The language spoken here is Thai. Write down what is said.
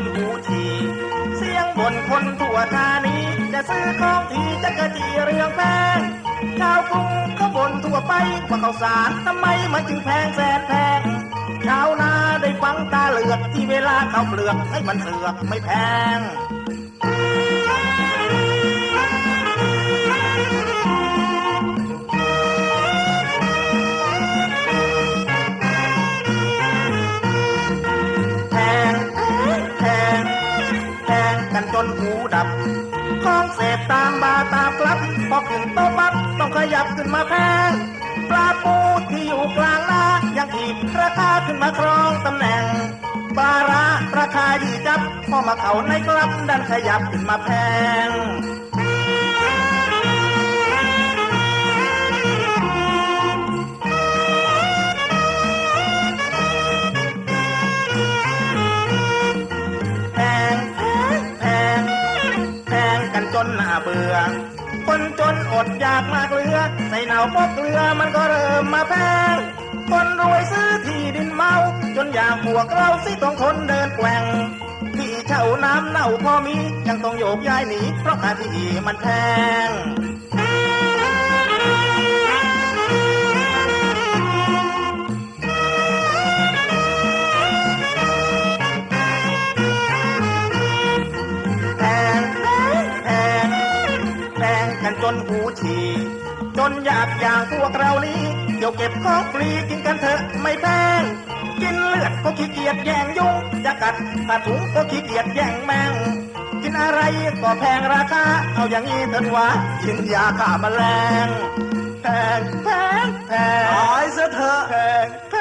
นหูทีเสียงบนคนทั่วทานีจะซื้อของทีจะกระจีเรื่องแพงชาวกรุงก็บนทั่วไปว่าข้าวสารทำไมมันจึงแพงแสนแพงชาวนาได้ฟังตาเหลือกที่เวลาเขาวเปลือกให้มันเสือกไม่แพง ดับของเสพตามบาตามคลับพอขึ้นโต๊ะปั๊บต้องขยับขึ้นมาแพงปลาปูที่อยู่กลางนายังถีบราคาขึ้นมาครองตำแหน่งปลาระราคาดีจับพอมาเขาในกลับดันขยับขึ้นมาแพง นจนหน้าเบื่อ คนจนอดอยากมากเลือ ใส่เหนาพกเกลือมันก็เริ่มมาแพงคนรวยซื้อที่ดินเมา จนอยากพวกเราสิต้องทนเดินแกว่งที่เช่าน้ำเน่าพอมี ยังต้องโยกย้ายหนีเพราะค่าที่มันแพงากอย่างพวกเรานี้เดี๋ยวเก็บของฟรีกินกันเถอะไม่แพงกินเลือดก็ขี้เกียจแย่งยุงจะกัดตัดถุงก็ขี้เกียจแย่งแมงกินอะไรก็แพงราคาเอาอย่างนี้เถิดวะกินยาฆ่าแมลงแพงแพงแพงตายซะเถอะแพงแพ